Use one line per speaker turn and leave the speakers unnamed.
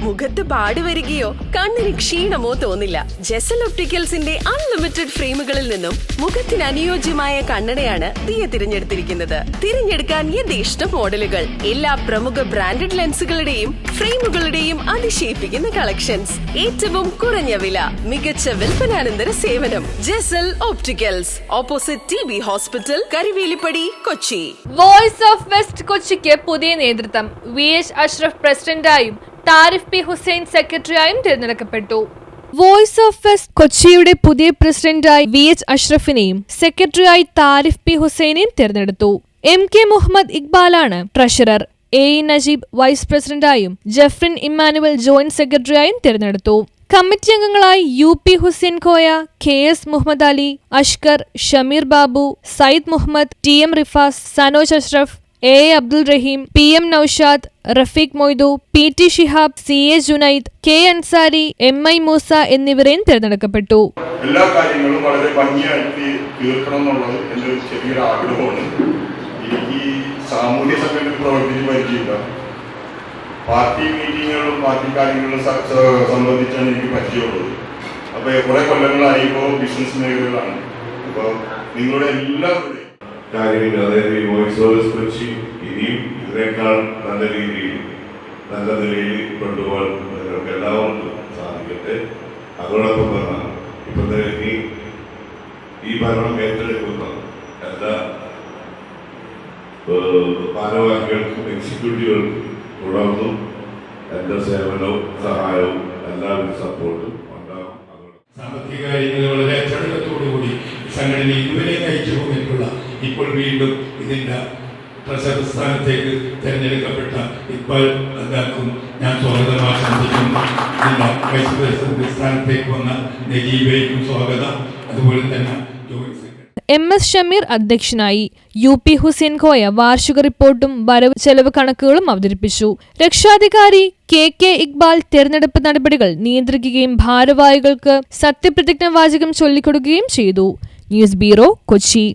മുഖത്ത് പാടി വരികയോ കണ്ണിന് ക്ഷീണമോ തോന്നില്ല. ജെസൽ ഒപ്റ്റിക്കൽസിന്റെ അൺലിമിറ്റഡ് ഫ്രെയിമുകളിൽ നിന്നും മുഖത്തിന് അനുയോജ്യമായ കണ്ണടയാണ് ദിയ തിരഞ്ഞെടുത്തിരിക്കുന്നത്. തിരഞ്ഞെടുക്കാൻ യഥേഷ്ട മോഡലുകൾ. എല്ലാ പ്രമുഖ ബ്രാൻഡഡ് ലെൻസുകളുടെയും ഫ്രെയിമുകളുടെയും അതിശയിപ്പിക്കുന്ന കളക്ഷൻസ്. ഏറ്റവും കുറഞ്ഞ വില മികച്ച വിൽപ്പനാനന്തര സേവനം. Jesal opticals opposite T B hospital Karivelippady Kochi.
Voice of west കൊച്ചിക്ക് പുതിയ നേതൃത്വം. വി എച്ച് അഷ്റഫ് പ്രസിഡന്റായും താരിഫ് പി ഹുസൈൻ സെക്രട്ടറിയായും തിരഞ്ഞെടുക്കപ്പെട്ടു. വോയിസ് ഓഫ് വെസ്റ്റ് കൊച്ചിയുടെ പുതിയ പ്രസിഡന്റായി വി എച്ച് അഷ്റഫിനെയും സെക്രട്ടറിയായി താരിഫ് പി ഹുസൈനെയും തിരഞ്ഞെടുത്തു. എം കെ മുഹമ്മദ് ഇക്ബാലാണ് ട്രഷറർ. എ നജീബ് വൈസ് പ്രസിഡന്റായും ജഫ്രിൻ ഇമ്മാനുവൽ ജോയിന്റ് സെക്രട്ടറിയായും തിരഞ്ഞെടുത്തു. കമ്മിറ്റി അംഗങ്ങളായി U P Hussain Koya K S Muhammad Ali Ashkar Shameer Babu Sayyid Muhammad T M Rifas Sanoj Ashraf A Abdul Rahim P M Noushad Rafeeq Moidu P T Shihab C A Junaid K Ansari M I Moosa എന്നിവരെയും തിരഞ്ഞെടുക്കപ്പെട്ടു.
എല്ലാ കാര്യങ്ങളും വളരെ ഭംഗിയായിട്ട് തീർക്കണം എന്നുള്ളത് എന്റെ ഒരു ചെറിയൊരു ആഗ്രഹമാണ്. എനിക്ക് സാമൂഹ്യ സംഘടനയിൽ പ്രവർത്തിച്ച് പരിചയമില്ല. പാർട്ടി മീറ്റിങ്ങുകളും പാർട്ടി കാര്യങ്ങളും സംബന്ധിച്ചാണ് എനിക്ക് പരിചയമുള്ളത്. അപ്പോൾ കുറേ കൊല്ലങ്ങളായി ഇപ്പോൾ ബിസിനസ് മേഖലകളാണ്. അപ്പോൾ നിങ്ങളുടെ എല്ലാവരുടെയും
കാര്യങ്ങൾ അതായത് ഈ വോയിസ് ഓവേഴ്സ് വെച്ച് ഇനിയും ഇതിനേക്കാൾ നല്ല രീതിയിൽ നല്ല നിലയിൽ കൊണ്ടുപോകാൻ നിങ്ങൾക്ക് എല്ലാവർക്കും സാധിക്കട്ടെ. അതോടൊപ്പം തന്നെ ഇനി ഈ ഭരണം ഏറ്റെടുക്കുന്ന എല്ലാ ഭാരവാഹികൾക്കും എക്സിക്യൂട്ടീവുകൾക്കും തുടർന്നും എന്റെ സേവനവും സഹായവും എല്ലാവരും സപ്പോർട്ടും
സാമ്പത്തിക കാര്യങ്ങൾ വളരെ കൂടി സംഘടന ഇതുവരെ നയിച്ചു പോയിട്ടുള്ള ഇപ്പോൾ വീണ്ടും ഇതിന്റെ ട്രഷറർ സ്ഥാനത്തേക്ക് തിരഞ്ഞെടുക്കപ്പെട്ട ഇക്ബാൽ അതാക്കും ഞാൻ സ്വാഗതം ആശംസിക്കുന്നു. ഇതിന്റെ വൈസ് പ്രസിഡന്റ് സ്ഥാനത്തേക്ക് വന്ന സ്വാഗതം. അതുപോലെ തന്നെ
എം എസ് ഷമീർ അധ്യക്ഷനായി യു പി ഹുസൈൻ കോയ വാർഷിക റിപ്പോർട്ടും വരവ് ചെലവ് കണക്കുകളും അവതരിപ്പിച്ചു. രക്ഷാധികാരി കെ കെ ഇക്ബാൽ തെരഞ്ഞെടുപ്പ് നടപടികൾ നിയന്ത്രിക്കുകയും ഭാരവാഹികൾക്ക് സത്യപ്രതിജ്ഞ വാചകം ചൊല്ലിക്കൊടുക്കുകയും ചെയ്തു. News bureau Kochi.